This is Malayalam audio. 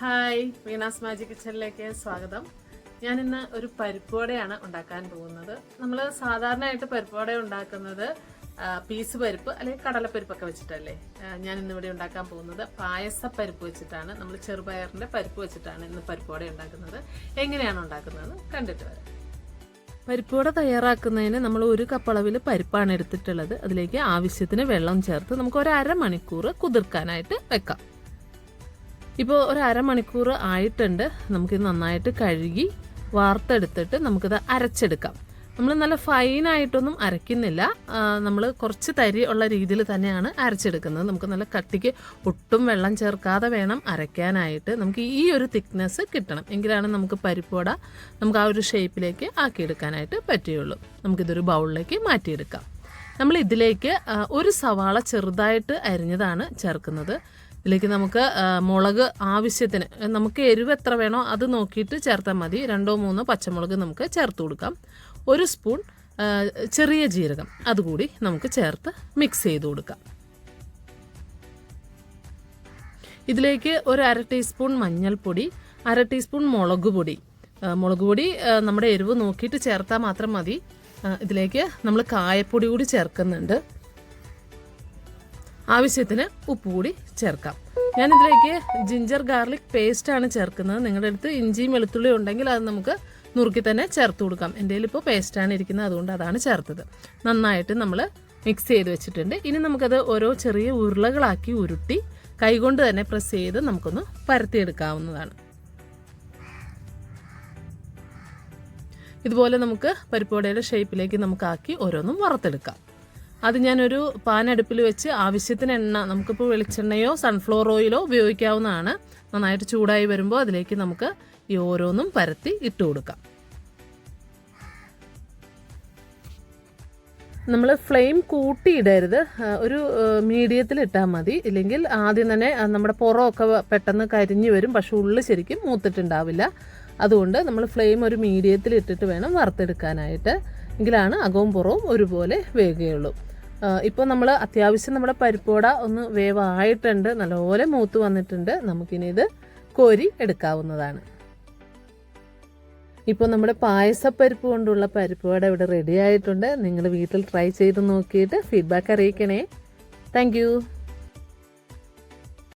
ഹായ് വീണാസ് മാജി കിച്ചണിലേക്ക് സ്വാഗതം. ഞാൻ ഇന്ന് ഒരു പരിപ്പുവടയാണ് ഉണ്ടാക്കാൻ പോകുന്നത്. നമ്മൾ സാധാരണയായിട്ട് പരിപ്പുവട ഉണ്ടാക്കുന്നത് പീസ് പരിപ്പ് അല്ലെങ്കിൽ കടലപ്പരിപ്പൊക്കെ വെച്ചിട്ടല്ലേ? ഞാൻ ഇന്നിവിടെ ഉണ്ടാക്കാൻ പോകുന്നത് പായസ പരിപ്പ് വെച്ചിട്ടാണ്. നമ്മൾ ചെറുപയറിന്റെ പരിപ്പ് വെച്ചിട്ടാണ് ഇന്ന് പരിപ്പുവട ഉണ്ടാക്കുന്നത്. എങ്ങനെയാണ് ഉണ്ടാക്കുന്നത് കണ്ടിട്ട് വരാം. പരിപ്പുവട തയ്യാറാക്കുന്നതിന് നമ്മൾ ഒരു കപ്പളവിൽ പരിപ്പാണ് എടുത്തിട്ടുള്ളത്. അതിലേക്ക് ആവശ്യത്തിന് വെള്ളം ചേർത്ത് നമുക്ക് ഒരു അരമണിക്കൂർ കുതിർക്കാനായിട്ട് വെക്കാം. ഇപ്പോൾ ഒരു അരമണിക്കൂർ ആയിട്ടുണ്ട്. നമുക്കിത് നന്നായിട്ട് കഴുകി വാർത്തെടുത്തിട്ട് നമുക്കിത് അരച്ചെടുക്കാം. നമ്മൾ നല്ല ഫൈനായിട്ടൊന്നും അരയ്ക്കുന്നില്ല. നമ്മൾ കുറച്ച് തരി ഉള്ള രീതിയിൽ തന്നെയാണ് അരച്ചെടുക്കുന്നത്. നമുക്ക് നല്ല കട്ടിക്ക് ഒട്ടും വെള്ളം ചേർക്കാതെ വേണം അരയ്ക്കാനായിട്ട്. നമുക്ക് ഈ ഒരു തിക്നെസ് കിട്ടണം. എങ്കിലാണ് നമുക്ക് പരിപ്പോട നമുക്ക് ആ ഒരു ഷേപ്പിലേക്ക് ആക്കിയെടുക്കാനായിട്ട് പറ്റുകയുള്ളൂ. നമുക്കിതൊരു ബൗളിലേക്ക് മാറ്റിയെടുക്കാം. നമ്മൾ ഇതിലേക്ക് ഒരു സവാള ചെറുതായിട്ട് അരിഞ്ഞതാണ് ചേർക്കുന്നത്. ഇതിലേക്ക് നമുക്ക് മുളക് ആവശ്യത്തിന് നമുക്ക് എരിവ് എത്ര വേണോ അത് നോക്കിയിട്ട് ചേർത്താൽ മതി. രണ്ടോ മൂന്നോ പച്ചമുളക് നമുക്ക് ചേർത്ത് കൊടുക്കാം. ഒരു സ്പൂൺ ചെറിയ ജീരകം അതുകൂടി നമുക്ക് ചേർത്ത് മിക്സ് ചെയ്ത് കൊടുക്കാം. ഇതിലേക്ക് ഒരു അര ടീസ്പൂൺ മഞ്ഞൾപ്പൊടി അര ടീസ്പൂൺ മുളക് പൊടി. മുളക് പൊടി നമ്മുടെ എരിവ് നോക്കിയിട്ട് ചേർത്താൽ മാത്രം മതി. ഇതിലേക്ക് നമ്മൾ കായപ്പൊടി കൂടി ചേർക്കുന്നുണ്ട്. ആവശ്യത്തിന് ഉപ്പ് കൂടി ചേർക്കാം. ഞാനിതിലേക്ക് ജിഞ്ചർ ഗാർലിക് പേസ്റ്റ് ആണ് ചേർക്കുന്നത്. നിങ്ങളുടെ അടുത്ത് ഇഞ്ചിയും വെളുത്തുള്ളിയും ഉണ്ടെങ്കിൽ അത് നമുക്ക് നുറുക്കി തന്നെ ചേർത്ത് കൊടുക്കാം. എന്റെ ഇപ്പോൾ പേസ്റ്റാണ് ഇരിക്കുന്നത്. അതുകൊണ്ട് അതാണ് ചേർത്തത്. നന്നായിട്ട് നമ്മൾ മിക്സ് ചെയ്ത് വെച്ചിട്ടുണ്ട്. ഇനി നമുക്കത് ഓരോ ചെറിയ ഉരുളകളാക്കി ഉരുട്ടി കൈകൊണ്ട് തന്നെ പ്രസ് ചെയ്ത് നമുക്കൊന്ന് പരത്തിയെടുക്കാവുന്നതാണ്. ഇതുപോലെ നമുക്ക് പരിപ്പുവടയുടെ ഷേപ്പിലേക്ക് നമുക്കാക്കി ഓരോന്നും വറുത്തെടുക്കാം. അത് ഞാനൊരു പാൻ അടുപ്പിൽ വെച്ച് ആവശ്യത്തിന് എണ്ണ നമുക്കിപ്പോൾ വെളിച്ചെണ്ണയോ സൺഫ്ലവർ ഓയിലോ ഉപയോഗിക്കാവുന്നതാണ്. നന്നായിട്ട് ചൂടായി വരുമ്പോൾ അതിലേക്ക് നമുക്ക് ഈ ഓരോന്നും പരത്തി ഇട്ട് കൊടുക്കാം. നമ്മൾ ഫ്ലെയിം കൂട്ടിയിടരുത്. ഒരു മീഡിയത്തിൽ ഇട്ടാൽ മതി. ഇല്ലെങ്കിൽ ആദ്യം തന്നെ നമ്മുടെ പുറമൊക്കെ പെട്ടെന്ന് കരിഞ്ഞു വരും. പക്ഷെ ഉള്ളിൽ ശരിക്കും മൂത്തിട്ടുണ്ടാവില്ല. അതുകൊണ്ട് നമ്മൾ ഫ്ലെയിം ഒരു മീഡിയത്തിൽ ഇട്ടിട്ട് വേണം വറുത്തെടുക്കാനായിട്ട്. എങ്കിലാണ് അകവും പുറവും ഒരുപോലെ വേകുകയുള്ളൂ. ഇപ്പോൾ നമ്മൾ അത്യാവശ്യം നമ്മുടെ പരിപ്പോട ഒന്ന് വേവായിട്ടുണ്ട്. നല്ലപോലെ മൂത്ത് വന്നിട്ടുണ്ട്. നമുക്കിനി ഇത് കോരി എടുക്കാവുന്നതാണ്. ഇപ്പോൾ നമ്മുടെ പായസപ്പരിപ്പ് കൊണ്ടുള്ള പരിപ്പോട ഇവിടെ റെഡി ആയിട്ടുണ്ട്. നിങ്ങൾ വീട്ടിൽ ട്രൈ ചെയ്ത് നോക്കിയിട്ട് ഫീഡ്ബാക്ക് അറിയിക്കണേ. താങ്ക്